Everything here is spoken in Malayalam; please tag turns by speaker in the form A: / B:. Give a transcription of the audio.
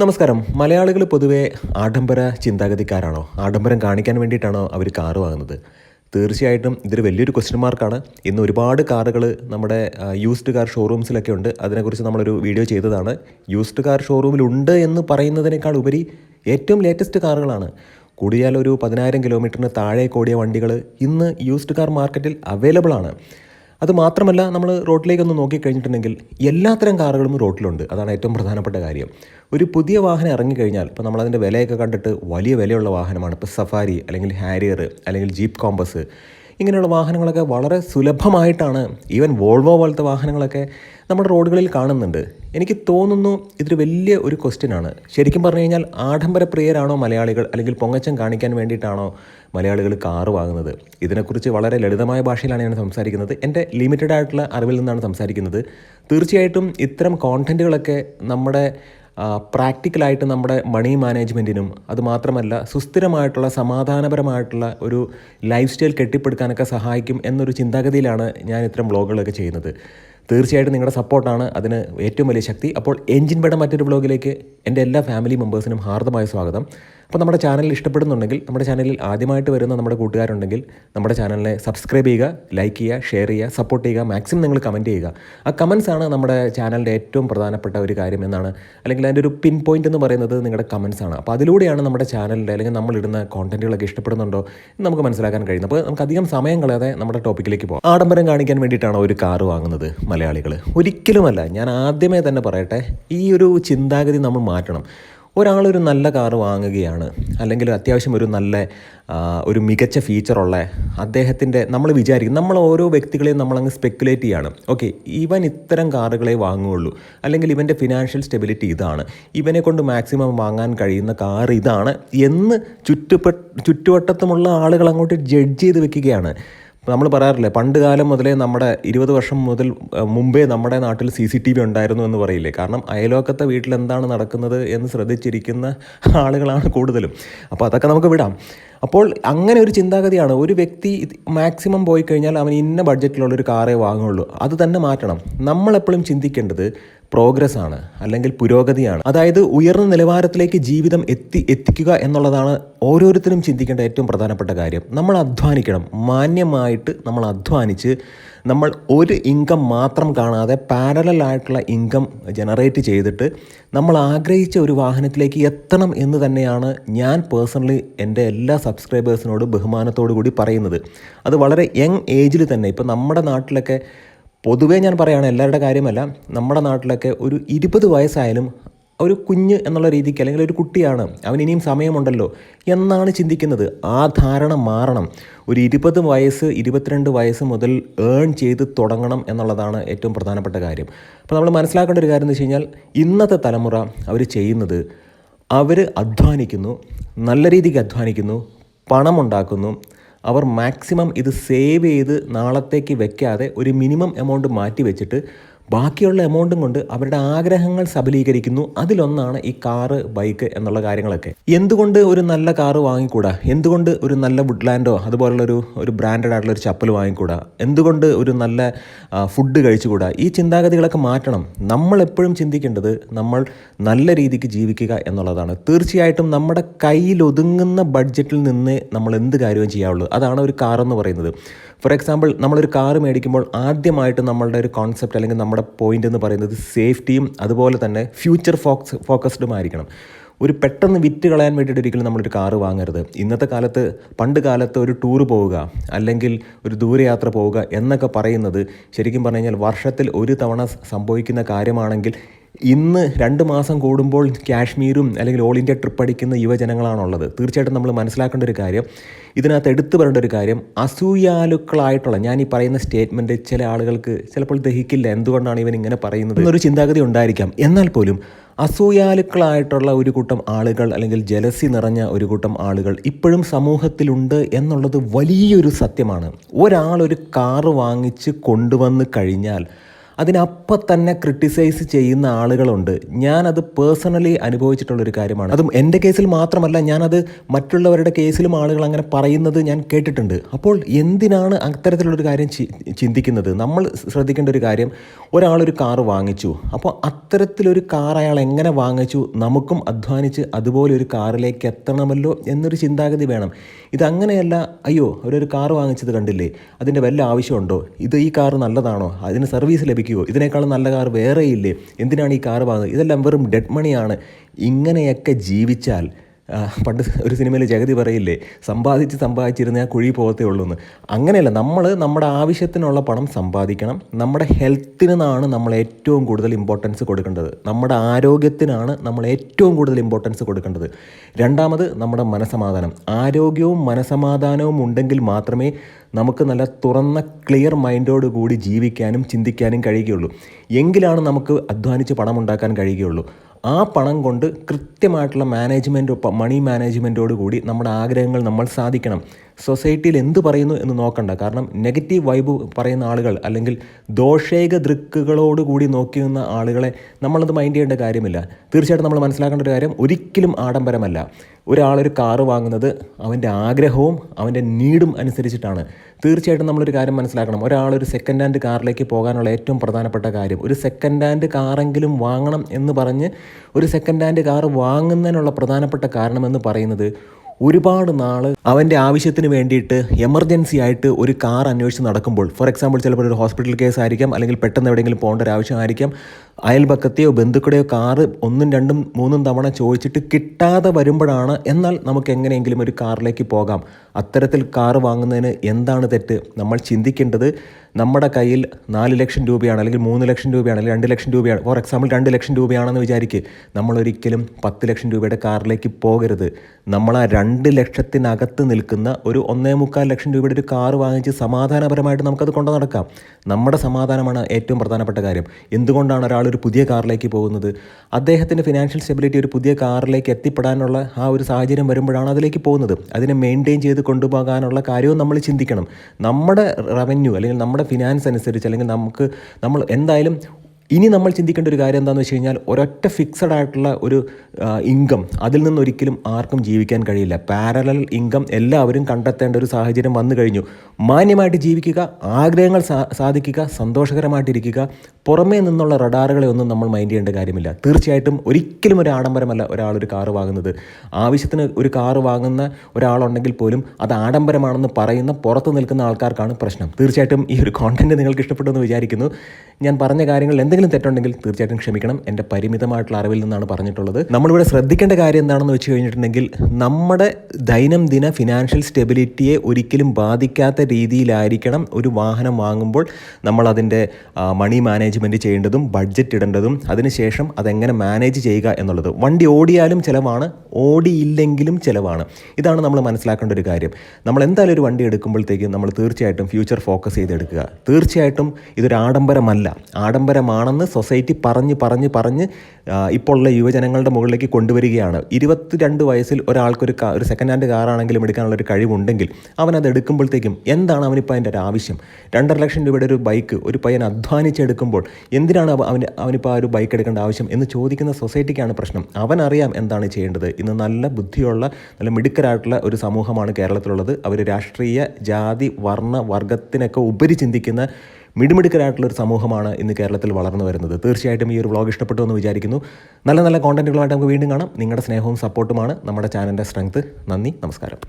A: നമസ്കാരം. മലയാളികൾ പൊതുവേ ആഡംബര ചിന്താഗതിക്കാരാണോ? ആഡംബരം കാണിക്കാൻ വേണ്ടിയിട്ടാണോ അവർ കാറ് വാങ്ങുന്നത്? തീർച്ചയായിട്ടും ഇതൊരു വലിയൊരു ക്വസ്റ്റ്യൻ മാർക്കാണ് ഇന്ന് ഒരുപാട് കാറുകൾ നമ്മുടെ യൂസ്ഡ് കാർ ഷോറൂംസിലൊക്കെ ഉണ്ട്. അതിനെക്കുറിച്ച് നമ്മളൊരു വീഡിയോ ചെയ്തതാണ്. യൂസ്ഡ് കാർ ഷോറൂമിലുണ്ട് എന്ന് പറയുന്നതിനേക്കാൾ ഉപരി ഏറ്റവും ലേറ്റസ്റ്റ് കാറുകളാണ്. കൂടിയാൽ ഒരു പതിനായിരം കിലോമീറ്ററിന് താഴെ കൂടിയ വണ്ടികൾ ഇന്ന് യൂസ്ഡ് കാർ മാർക്കറ്റിൽ അവൈലബിൾ ആണ്. അത് മാത്രമല്ല നമ്മൾ റോഡിലേക്കൊന്ന് നോക്കിക്കഴിഞ്ഞിട്ടുണ്ടെങ്കിൽ എല്ലാത്തരം കാറുകളും റോഡിലുണ്ട് അതാണ് ഏറ്റവും പ്രധാനപ്പെട്ട കാര്യം. ഒരു പുതിയ വാഹനം ഇറങ്ങിക്കഴിഞ്ഞാൽ ഇപ്പോൾ നമ്മളതിന്റെ വിലയൊക്കെ കണ്ടിട്ട് വലിയ വിലയുള്ള വാഹനമാണ്. ഇപ്പോൾ സഫാരി അല്ലെങ്കിൽ ഹാരിയർ അല്ലെങ്കിൽ ജീപ്പ് കോമ്പസ് ഇങ്ങനെയുള്ള വാഹനങ്ങളൊക്കെ വളരെ സുലഭമായിട്ടാണ് ഈവൻ വോൾവോ പോലത്തെ വാഹനങ്ങളൊക്കെ നമ്മുടെ റോഡുകളിൽ കാണുന്നുണ്ട്. എനിക്ക് തോന്നുന്നു ഇതൊരു വലിയ ഒരു ക്വസ്റ്റ്യൻ ആണ്. ശരിക്കും പറഞ്ഞു കഴിഞ്ഞാൽ ആഡംബര പ്രിയരാണോ മലയാളികൾ? അല്ലെങ്കിൽ പൊങ്ങച്ചം കാണിക്കാൻ വേണ്ടിയിട്ടാണോ മലയാളികൾ കാറ് വാങ്ങുന്നത്? ഇതിനെക്കുറിച്ച് വളരെ ലളിതമായ ഭാഷയിലാണ് ഞാൻ സംസാരിക്കുന്നത്. എന്റെ ലിമിറ്റഡ് ആയിട്ടുള്ള അറിവിൽ നിന്നാണ് സംസാരിക്കുന്നത്. തീർച്ചയായിട്ടും ഇത്തരം കോണ്ടന്റുകളൊക്കെ നമ്മുടെ പ്രാക്ടിക്കലായിട്ട് നമ്മുടെ മണി മാനേജ്മെന്റിനും അതുമാത്രമല്ല സുസ്ഥിരമായിട്ടുള്ള സമാധാനപരമായിട്ടുള്ള ഒരു ലൈഫ് സ്റ്റൈൽ കെട്ടിപ്പടുക്കാനൊക്കെ സഹായിക്കും എന്നൊരു ചിന്താഗതിയിലാണ് ഞാൻ ഇത്തരം വ്ളോഗുകളൊക്കെ ചെയ്യുന്നത്. തീർച്ചയായിട്ടും നിങ്ങളുടെ സപ്പോർട്ടാണ് അതിന് ഏറ്റവും വലിയ ശക്തി. അപ്പോൾ എൻജിൻ ബേയുടെ മറ്റൊരു ബ്ലോഗിലേക്ക് എന്റെ എല്ലാ ഫാമിലി മെമ്പേഴ്സിനും ഹാർദമായ സ്വാഗതം. അപ്പോൾ നമ്മുടെ ചാനൽ ഇഷ്ടപ്പെടുന്നുണ്ടെങ്കിൽ നമ്മുടെ ചാനലിൽ ആദ്യമായിട്ട് വരുന്ന നമ്മുടെ കൂട്ടുകാരുണ്ടെങ്കിൽ നമ്മുടെ ചാനലിനെ സബ്സ്ക്രൈബ് ചെയ്യുക ലൈക്ക് ചെയ്യുക ഷെയർ ചെയ്യുക സപ്പോർട്ട് ചെയ്യുക മാക്സിമം നിങ്ങൾ കമന്റ് ചെയ്യുക. ആ കമൻസ് ആണ് നമ്മുടെ ചാനലിന്റെ ഏറ്റവും പ്രധാനപ്പെട്ട ഒരു കാര്യം എന്നാണ്. അല്ലെങ്കിൽ അതിന്റെ ഒരു പിൻ പോയിന്റ് എന്ന് പറയുന്നത് നിങ്ങളുടെ കമൻസ് ആണ്. അപ്പോൾ അതിലൂടെയാണ് നമ്മുടെ ചാനലിന്റെ അല്ലെങ്കിൽ നമ്മളിടുന്ന കോണ്ടന്റുകളൊക്കെ ഇഷ്ടപ്പെടുന്നുണ്ടോ എന്ന് നമുക്ക് മനസ്സിലാക്കാൻ കഴിയുന്നത്. അപ്പോൾ നമുക്ക് അധികം സമയം കളയാതെ നമ്മുടെ ടോപ്പിക്കിലേക്ക് പോകാം ആഡംബരം കാണിക്കാൻ വേണ്ടിയിട്ടാണോ ഒരു കാറ് വാങ്ങുന്നത് മലയാളികൾ? ഒരിക്കലുമല്ല. ഞാൻ ആദ്യമേ തന്നെ പറയട്ടെ ഈ ഒരു ചിന്താഗതി നമ്മൾ മാറ്റണം. ഒരാളൊരു നല്ല കാറ് വാങ്ങുകയാണ് അല്ലെങ്കിൽ അത്യാവശ്യം ഒരു നല്ല ഒരു മികച്ച ഫീച്ചറുള്ള അദ്ദേഹത്തിന്റെ നമ്മൾ വിചാരിക്കും നമ്മൾ ഓരോ വ്യക്തികളെയും നമ്മളങ്ങ് സ്പെക്കുലേറ്റ് ചെയ്യാണ്. ഓക്കെ ഇവൻ ഇത്തരം കാറുകളെ വാങ്ങുകയുള്ളൂ. അല്ലെങ്കിൽ ഇവന്റെ ഫിനാൻഷ്യൽ സ്റ്റെബിലിറ്റി ഇതാണ്. ഇവനെ കൊണ്ട് മാക്സിമം വാങ്ങാൻ കഴിയുന്ന കാർ ഇതാണ് എന്ന് ചുറ്റുപെ ചുറ്റുവട്ടത്തുമുള്ള ആളുകൾ അങ്ങോട്ട് ജഡ്ജ് ചെയ്ത് വെക്കുകയാണ്. നമ്മൾ പറയാറില്ലേ പണ്ട് കാലം മുതലേ നമ്മുടെ ഇരുപത് വർഷം മുതൽ മുമ്പേ നമ്മുടെ നാട്ടിൽ സി സി ടി വി ഉണ്ടായിരുന്നു എന്ന് പറയില്ലേ? കാരണം അയലോക്കത്തെ വീട്ടിൽ എന്താണ് നടക്കുന്നത് എന്ന് ശ്രദ്ധിച്ചിരിക്കുന്ന ആളുകളാണ് കൂടുതലും. അപ്പോൾ അതൊക്കെ നമുക്ക് വിടാം. അപ്പോൾ അങ്ങനെ ഒരു ചിന്താഗതിയാണ്. ഒരു വ്യക്തി മാക്സിമം പോയി കഴിഞ്ഞാൽ അവൻ ഇന്ന ബഡ്ജറ്റിലുള്ള ഒരു കാറേ വാങ്ങുള്ളൂ. അത് തന്നെ മാറ്റണം. നമ്മളെപ്പോഴും ചിന്തിക്കേണ്ടത് പ്രോഗ്രസ് ആണ് അല്ലെങ്കിൽ പുരോഗതിയാണ്. അതായത് ഉയർന്ന നിലവാരത്തിലേക്ക് ജീവിതം എത്തി എത്തിക്കുക എന്നുള്ളതാണ് ഓരോരുത്തരും ചിന്തിക്കേണ്ട ഏറ്റവും പ്രധാനപ്പെട്ട കാര്യം. നമ്മൾ അധ്വാനിക്കണം. മാന്യമായിട്ട് നമ്മൾ അധ്വാനിച്ച് നമ്മൾ ഒരു ഇൻകം മാത്രം കാണാതെ പാരലായിട്ടുള്ള ഇൻകം ജനറേറ്റ് ചെയ്തിട്ട് നമ്മൾ ആഗ്രഹിച്ച ഒരു വാഹനത്തിലേക്ക് എത്തണം എന്ന് തന്നെയാണ് ഞാൻ പേഴ്സണലി എന്റെ എല്ലാ സബ്സ്ക്രൈബേഴ്സിനോട് ബഹുമാനത്തോടു കൂടി പറയുന്നത്. അത് വളരെ യങ് ഏജിൽ തന്നെ. ഇപ്പോൾ നമ്മുടെ നാട്ടിലൊക്കെ പൊതുവേ ഞാൻ പറയുകയാണ് എല്ലാവരുടെ കാര്യമല്ല. നമ്മുടെ നാട്ടിലൊക്കെ ഒരു ഇരുപത് വയസ്സായാലും ഒരു കുഞ്ഞ് എന്നുള്ള രീതിക്ക് അല്ലെങ്കിൽ ഒരു കുട്ടിയാണ് അവൻ ഇനിയും സമയമുണ്ടല്ലോ എന്നാണ് ചിന്തിക്കുന്നത്. ആ ധാരണ മാറണം. ഒരു ഇരുപത് വയസ്സ് ഇരുപത്തിരണ്ട് വയസ്സ് മുതൽ ഏൺ ചെയ്ത് തുടങ്ങണം എന്നുള്ളതാണ് ഏറ്റവും പ്രധാനപ്പെട്ട കാര്യം. അപ്പോൾ നമ്മൾ മനസ്സിലാക്കേണ്ട ഒരു കാര്യം എന്ന് വെച്ച് കഴിഞ്ഞാൽ ഇന്നത്തെ തലമുറ അവർ ചെയ്യുന്നത് അവർ അധ്വാനിക്കുന്നു നല്ല രീതിക്ക് അധ്വാനിക്കുന്നു പണമുണ്ടാക്കുന്നു അവർ മാക്സിമം ഇത് സേവ് ചെയ്ത് നാളത്തേക്ക് വെക്കാതെ ഒരു മിനിമം എമൗണ്ട് മാറ്റി വെച്ചിട്ട് ബാക്കിയുള്ള എമൗണ്ടും കൊണ്ട് അവരുടെ ആഗ്രഹങ്ങൾ സബലീകരിക്കുന്നു. അതിലൊന്നാണ് ഈ കാറ് ബൈക്ക് എന്നുള്ള കാര്യങ്ങളൊക്കെ. എന്തുകൊണ്ട് ഒരു നല്ല കാറ് വാങ്ങിക്കൂടാ? എന്തുകൊണ്ട് ഒരു നല്ല വുഡ്ലാൻഡോ അതുപോലുള്ള ഒരു ബ്രാൻഡഡ് ആയിട്ടുള്ള ഒരു ചപ്പൽ വാങ്ങിക്കൂടാ? എന്തുകൊണ്ട് ഒരു നല്ല ഫുഡ് കഴിച്ചുകൂടാ? ഈ ചിന്താഗതികളൊക്കെ മാറ്റണം. നമ്മൾ എപ്പോഴും ചിന്തിക്കേണ്ടത് നമ്മൾ നല്ല രീതിക്ക് ജീവിക്കുക എന്നുള്ളതാണ്. തീർച്ചയായിട്ടും നമ്മുടെ കയ്യിൽ ഒതുങ്ങുന്ന ബഡ്ജറ്റിൽ നിന്ന് നമ്മൾ എന്ത് കാര്യവും ചെയ്യാവുള്ളൂ. അതാണ് ഒരു കാർ എന്ന് പറയുന്നത്. ഫോർ എക്സാമ്പിൾ നമ്മളൊരു കാർ മേടിക്കുമ്പോൾ ആദ്യമായിട്ട് നമ്മളുടെ ഒരു കോൺസെപ്റ്റ് അല്ലെങ്കിൽ നമ്മുടെ പോയിന്റ് എന്ന് പറയുന്നത് സേഫ്റ്റിയും അതുപോലെ തന്നെ ഫ്യൂച്ചർ ഫോക്സ് ഫോക്കസ്ഡും ആയിരിക്കണം. ഒരു പെട്ടെന്ന് വിറ്റ് കളയാൻ വേണ്ടിയിട്ട് ഒരിക്കലും നമ്മളൊരു കാറ് വാങ്ങരുത്. ഇന്നത്തെ കാലത്ത് പണ്ട് കാലത്ത് ഒരു ടൂർ പോവുക അല്ലെങ്കിൽ ഒരു ദൂരയാത്ര പോവുക എന്നൊക്കെ പറയുന്നത് ശരിക്കും പറഞ്ഞു കഴിഞ്ഞാൽ വർഷത്തിൽ ഒരു തവണ സംഭവിക്കുന്ന കാര്യമാണെങ്കിൽ ഇന്ന് രണ്ട് മാസം കൂടുമ്പോൾ കാശ്മീരും അല്ലെങ്കിൽ ഓൾ ഇന്ത്യ ട്രിപ്പ് അടിക്കുന്ന യുവജനങ്ങളാണുള്ളത്. തീർച്ചയായിട്ടും നമ്മൾ മനസ്സിലാക്കേണ്ട ഒരു കാര്യം ഇതിനകത്ത് എടുത്തു പറയേണ്ട ഒരു കാര്യം അസൂയാലുക്കളായിട്ടുള്ള ഞാൻ ഈ പറയുന്ന സ്റ്റേറ്റ്മെന്റ് ചില ആളുകൾക്ക് ചിലപ്പോൾ ദഹിക്കില്ല എന്തുകൊണ്ടാണ് ഇവൻ ഇങ്ങനെ പറയുന്നത് എന്നൊരു ചിന്താഗതി ഉണ്ടായിരിക്കാം. എന്നാൽ പോലും അസൂയാലുക്കളായിട്ടുള്ള ഒരു കൂട്ടം ആളുകൾ അല്ലെങ്കിൽ ജലസി നിറഞ്ഞ ഒരു കൂട്ടം ആളുകൾ ഇപ്പോഴും സമൂഹത്തിലുണ്ട് എന്നുള്ളത് വലിയൊരു സത്യമാണ്. ഒരാളൊരു ഒരു കാറ് വാങ്ങിച്ച് കൊണ്ടുവന്ന് കഴിഞ്ഞാൽ അതിനപ്പം തന്നെ ക്രിട്ടിസൈസ് ചെയ്യുന്ന ആളുകളുണ്ട്. ഞാനത് പേഴ്സണലി അനുഭവിച്ചിട്ടുള്ളൊരു കാര്യമാണ്. അതും എന്റെ കേസിൽ മാത്രമല്ല ഞാനത് മറ്റുള്ളവരുടെ കേസിലും ആളുകൾ അങ്ങനെ പറയുന്നത് ഞാൻ കേട്ടിട്ടുണ്ട്. അപ്പോൾ എന്തിനാണ് അത്തരത്തിലുള്ളൊരു കാര്യം ചിന്തിക്കുന്നത്? നമ്മൾ ശ്രദ്ധിക്കേണ്ട ഒരു കാര്യം ഒരാളൊരു കാറ് വാങ്ങിച്ചു. അപ്പോൾ അത്തരത്തിലൊരു കാർ അയാൾ എങ്ങനെ വാങ്ങിച്ചു? നമുക്കും അധ്വാനിച്ച് അതുപോലെ ഒരു കാറിലേക്ക് എത്തണമല്ലോ എന്നൊരു ചിന്താഗതി വേണം. ഇതങ്ങനെയല്ല അയ്യോ അവരൊരു കാർ വാങ്ങിച്ചത് കണ്ടില്ലേ? അതിന്റെ വല്ല ആവശ്യമുണ്ടോ? ഇത് ഈ കാർ നല്ലതാണോ? അതിന് സർവീസ് ലഭിക്കുമോ ഇതിനേക്കാളും നല്ല കാർ വേറെ ഇല്ലേ എന്തിനാണ് ഈ കാർ വാങ്ങുന്നത്? ഇതെല്ലാം വെറും ഡെഡ് മണിയാണ് ഇങ്ങനെയൊക്കെ ജീവിച്ചാൽ പണ്ട് ഒരു സിനിമയിൽ ജഗതി പറയില്ലേ സമ്പാദിച്ച് സമ്പാദിച്ചിരുന്ന ആ കുഴി പോകത്തേ ഉള്ളൂ എന്ന് അങ്ങനെയല്ല നമ്മൾ നമ്മുടെ ആവശ്യത്തിനുള്ള പണം സമ്പാദിക്കണം. നമ്മുടെ ഹെൽത്തിനാണ് നമ്മൾ ഏറ്റവും കൂടുതൽ ഇമ്പോർട്ടൻസ് കൊടുക്കേണ്ടത്. നമ്മുടെ ആരോഗ്യത്തിനാണ് നമ്മൾ ഏറ്റവും കൂടുതൽ ഇമ്പോർട്ടൻസ് കൊടുക്കേണ്ടത്. രണ്ടാമത് നമ്മുടെ മനസമാധാനം. ആരോഗ്യവും മനസമാധാനവും ഉണ്ടെങ്കിൽ മാത്രമേ നമുക്ക് നല്ല തുറന്ന ക്ലിയർ മൈൻഡോട് കൂടി ജീവിക്കാനും ചിന്തിക്കാനും കഴിയുകയുള്ളൂ. എങ്കിലാണ് നമുക്ക് അധ്വാനിച്ച് പണം ഉണ്ടാക്കാൻ കഴിയുകയുള്ളൂ. ആ പണം കൊണ്ട് കൃത്യമായിട്ടുള്ള മാനേജ്മെന്റ് മണി മാനേജ്മെന്റോട് കൂടി നമ്മുടെ ആഗ്രഹങ്ങൾ നമ്മൾ സാധിക്കണം. സൊസൈറ്റിയിൽ എന്ത് പറയുന്നു എന്ന് നോക്കണ്ട. കാരണം നെഗറ്റീവ് വൈബ് പറയുന്ന ആളുകൾ അല്ലെങ്കിൽ ദോഷേക ദൃക്കുകളോട് കൂടി നോക്കി നിന്ന ആളുകളെ നമ്മളത് മൈൻഡ് ചെയ്യേണ്ട കാര്യമില്ല. തീർച്ചയായിട്ടും നമ്മൾ മനസ്സിലാക്കേണ്ട ഒരു കാര്യം ഒരിക്കലും ആഡംബരമല്ല. ഒരാളൊരു കാറ് വാങ്ങുന്നത് അവന്റെ ആഗ്രഹവും അവന്റെ നീഡും അനുസരിച്ചിട്ടാണ്. തീർച്ചയായിട്ടും നമ്മളൊരു കാര്യം മനസ്സിലാക്കണം. ഒരാളൊരു സെക്കൻഡ് ഹാൻഡ് കാറിലേക്ക് പോകാനുള്ള ഏറ്റവും പ്രധാനപ്പെട്ട കാര്യം ഒരു സെക്കൻഡ് ഹാൻഡ് കാറെങ്കിലും വാങ്ങണം എന്ന് പറഞ്ഞ് ഒരു സെക്കൻഡ് ഹാൻഡ് കാറ് വാങ്ങുന്നതിനുള്ള പ്രധാനപ്പെട്ട കാരണമെന്ന് പറയുന്നത് ഒരുപാട് നാൾ അവന്റെ ആവശ്യത്തിന് വേണ്ടിയിട്ട് എമർജൻസി ആയിട്ട് ഒരു കാർ അന്വേഷിച്ച് നടക്കുമ്പോൾ ഫോർ എക്സാമ്പിൾ ചിലപ്പോൾ ഒരു ഹോസ്പിറ്റൽ കേസ് ആയിരിക്കാം അല്ലെങ്കിൽ പെട്ടെന്ന് എവിടെയെങ്കിലും പോകേണ്ട ഒരു ആവശ്യമായിരിക്കാം അയൽപക്കത്തെയോ ബന്ധുക്കളെയോ കാറ് ഒന്നും രണ്ടും മൂന്നും തവണ ചോദിച്ചിട്ട് കിട്ടാതെ വരുമ്പോഴാണ് എന്നാൽ നമുക്ക് എങ്ങനെയെങ്കിലും ഒരു കാറിലേക്ക് പോകാം. അത്തരത്തിൽ കാർ വാങ്ങുന്നതിന് എന്താണ് തെറ്റ്? നമ്മൾ ചിന്തിക്കേണ്ടത് നമ്മുടെ കയ്യിൽ നാല് ലക്ഷം രൂപയാണ് അല്ലെങ്കിൽ മൂന്ന് ലക്ഷം രൂപയാണ് അല്ലെങ്കിൽ രണ്ട് ലക്ഷം രൂപയാണ്. ഫോർ എക്സാമ്പിൾ രണ്ട് ലക്ഷം രൂപയാണെന്ന് വിചാരിക്കുക നമ്മൾ ഒരിക്കലും പത്ത് ലക്ഷം രൂപയുടെ കാറിലേക്ക് പോകരുത്. നമ്മൾ ആ രണ്ട് ലക്ഷത്തിനകത്ത് നിൽക്കുന്ന ഒരു ഒന്നേ മുക്കാൽ ലക്ഷം രൂപയുടെ ഒരു കാർ വാങ്ങിച്ച് സമാധാനപരമായിട്ട് നമുക്കത് കൊണ്ടു നടക്കാം. നമ്മുടെ സമാധാനമാണ് ഏറ്റവും പ്രധാനപ്പെട്ട കാര്യം. എന്തുകൊണ്ടാണ് ഒരാൾ ഒരു പുതിയ കാറിലേക്ക് പോകുന്നത്? അദ്ദേഹത്തിന്റെ ഫിനാൻഷ്യൽ സ്റ്റെബിലിറ്റി ഒരു പുതിയ കാറിലേക്ക് എത്തിപ്പെടാനുള്ള ആ ഒരു സാഹചര്യം വരുമ്പോഴാണ് അതിലേക്ക് പോകുന്നത്. അതിനെ മെയിന്റെയിൻ ചെയ്ത് കൊണ്ടുപോകാനുള്ള കാര്യവും നമ്മൾ ചിന്തിക്കണം. നമ്മുടെ റവന്യൂ അല്ലെങ്കിൽ നമ്മുടെ ഫിനാൻസ് അനുസരിച്ച് അല്ലെങ്കിൽ നമുക്ക് നമ്മൾ എന്തായാലും ഇനി നമ്മൾ ചിന്തിക്കേണ്ട ഒരു കാര്യം എന്താണെന്ന് വെച്ച് കഴിഞ്ഞാൽ ഒരൊറ്റ ഫിക്സഡ് ആയിട്ടുള്ള ഒരു ഇൻകം അതിൽ നിന്ന് ഒരിക്കലും ആർക്കും ജീവിക്കാൻ കഴിയില്ല. പാരലൽ ഇൻകം എല്ലാവരും കണ്ടെത്തേണ്ട ഒരു സാഹചര്യം വന്നു കഴിഞ്ഞു. മാന്യമായിട്ട് ജീവിക്കുക ആഗ്രഹങ്ങൾ സാധിക്കുക സന്തോഷകരമായിട്ടിരിക്കുക പുറമേ നിന്നുള്ള റഡാറുകളെ ഒന്നും നമ്മൾ മൈൻഡ് ചെയ്യേണ്ട കാര്യമില്ല. തീർച്ചയായിട്ടും ഒരിക്കലും ഒരു ആഡംബരമല്ല ഒരാൾ ഒരു കാറ് വാങ്ങുന്നത്. ആവശ്യത്തിന് ഒരു കാറ് വാങ്ങുന്ന ഒരാളുണ്ടെങ്കിൽ പോലും അത് ആഡംബരമാണെന്ന് പറയുന്ന പുറത്ത് നിൽക്കുന്ന ആൾക്കാർക്കാണ് പ്രശ്നം. തീർച്ചയായിട്ടും ഈ ഒരു കോണ്ടന്റ് നിങ്ങൾക്ക് ഇഷ്ടപ്പെട്ടു എന്ന് വിചാരിക്കുന്നു. ഞാൻ പറഞ്ഞ കാര്യങ്ങളിൽ എന്തെങ്കിലും തെറ്റുണ്ടെങ്കിൽ തീർച്ചയായിട്ടും ക്ഷമിക്കണം. എന്റെ പരിമിതമായിട്ടുള്ള അറിവിൽ നിന്നാണ് പറഞ്ഞിട്ടുള്ളത്. നമ്മളിവിടെ ശ്രദ്ധിക്കേണ്ട കാര്യം എന്താണെന്ന് വെച്ച് കഴിഞ്ഞിട്ടുണ്ടെങ്കിൽ നമ്മുടെ ദൈനംദിന ഫിനാൻഷ്യൽ സ്റ്റെബിലിറ്റിയെ ഒരിക്കലും ബാധിക്കാത്ത രീതിയിലായിരിക്കണം ഒരു വാഹനം വാങ്ങുമ്പോൾ നമ്മൾ അതിന്റെ മണി മാനേജ്മെന്റ് ചെയ്യേണ്ടതും ബഡ്ജറ്റ് ഇടേണ്ടതും അതിനുശേഷം അതെങ്ങനെ മാനേജ് ചെയ്യുക എന്നുള്ളത്. വണ്ടി ഓടിയാലും ചിലവാണ് ഓടിയില്ലെങ്കിലും ചിലവാണ്. ഇതാണ് നമ്മൾ മനസ്സിലാക്കേണ്ട ഒരു കാര്യം. നമ്മൾ എന്തായാലും ഒരു വണ്ടി എടുക്കുമ്പോഴത്തേക്കും നമ്മൾ തീർച്ചയായിട്ടും ഫ്യൂച്ചർ ഫോക്കസ് ചെയ്തെടുക്കുക. തീർച്ചയായിട്ടും ഇതൊരു ആഡംബരമല്ല. ആഡംബരമാണെന്ന് സൊസൈറ്റി പറഞ്ഞ് പറഞ്ഞ് പറഞ്ഞ് ഇപ്പോഴുള്ള യുവജനങ്ങളുടെ മുകളിലേക്ക് കൊണ്ടുവരികയാണ്. ഇരുപത്തിരണ്ട് വയസ്സിൽ ഒരാൾക്കൊരു ഒരു സെക്കൻഡ് ഹാൻഡ് കാറാണെങ്കിലും എടുക്കാനുള്ള ഒരു കഴിവുണ്ടെങ്കിൽ അവൻ അത് എടുക്കുമ്പോഴത്തേക്കും എന്താണ് അവനിപ്പോൾ അതിന്റെ ഒരു ആവശ്യം? രണ്ടര ലക്ഷം രൂപയുടെ ഒരു ബൈക്ക് ഒരു പയ്യൻ അധ്വാനിച്ചെടുക്കുമ്പോൾ എന്തിനാണ് അവ- അവന് അവനിപ്പോൾ ആ ഒരു ബൈക്ക് എടുക്കേണ്ട ആവശ്യം എന്ന് ചോദിക്കുന്ന സൊസൈറ്റിക്കാണ് പ്രശ്നം. അവനറിയാം എന്താണ് ചെയ്യേണ്ടത്. ഇന്ന് നല്ല ബുദ്ധിയുള്ള നല്ല മിടുക്കരായിട്ടുള്ള ഒരു സമൂഹമാണ് കേരളത്തിലുള്ളത്. അവർ രാഷ്ട്രീയ ജാതി വർണ വർഗത്തിനൊക്കെ ഉപരി ചിന്തിക്കുന്ന മിടുമിടുക്കരായിട്ടുള്ള ഒരു സമൂഹമാണ് ഇന്ന് കേരളത്തിൽ വളർന്നു വരുന്നത്. തീർച്ചയായിട്ടും ഈ ഒരു വ്ളോഗ് ഇഷ്ടപ്പെട്ടു എന്ന് വിചാരിക്കുന്നു. നല്ല നല്ല കോണ്ടന്റുകളായിട്ട് നമുക്ക് വീണ്ടും കാണാം. നിങ്ങളുടെ സ്നേഹവും സപ്പോർട്ടുമാണ് നമ്മുടെ ചാനലിന്റെ സ്ട്രെങ്ത് നന്ദി നമസ്കാരം.